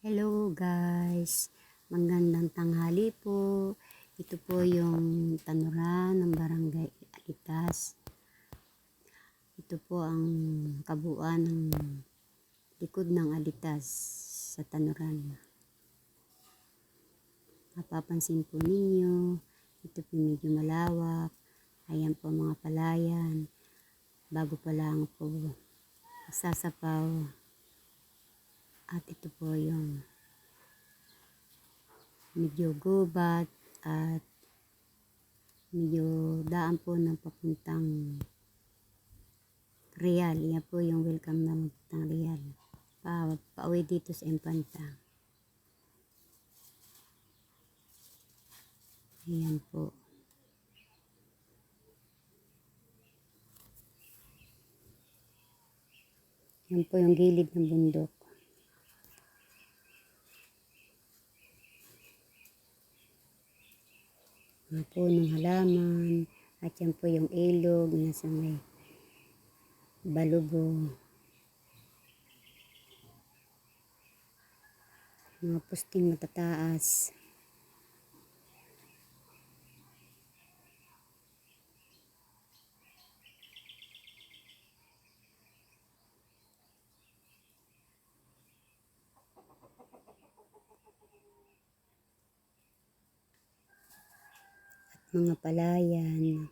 Hello guys, magandang tanghali po. Ito po yung tanuran ng barangay Alitas. Ito po ang kabuuan ng likod ng Alitas sa tanuran. Mapapansin po ninyo, ito po medyo malawak. Ayan po mga palayan. Bago pa lang po sasapaw. At ito po yung medyo gubat at medyo daan po ng papuntang Real. Yan po yung welcome na papuntang Real. Pa, pauwi dito sa Infanta. Ayan po. Yan po yung gilid ng bundok. Mga punong halaman at yan po yung ilog na sa may balubo mga pusting matataas mga palayan